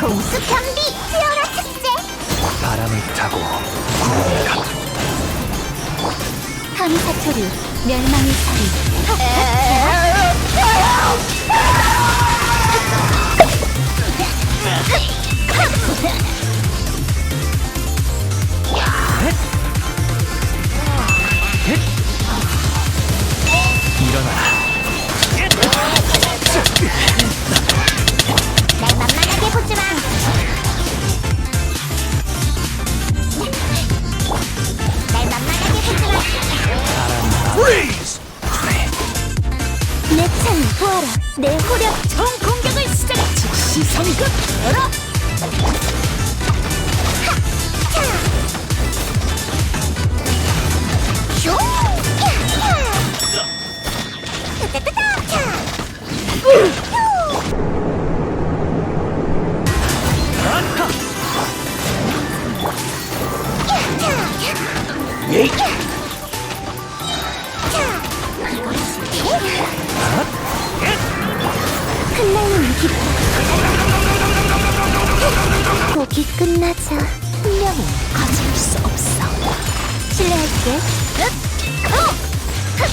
공수 경비 치어라 축제. 바람을 타고 구름을 가고 함사초류 멸망의 사리 프리즈 내 창을 보아라 내 호력 총 공격을 시작해 즉시 성급 열어 쇼! 흩날리는 기쁨 곡이 끝나자 분명히 거짓일 수 없어 신뢰할게 흑! 호! 흑!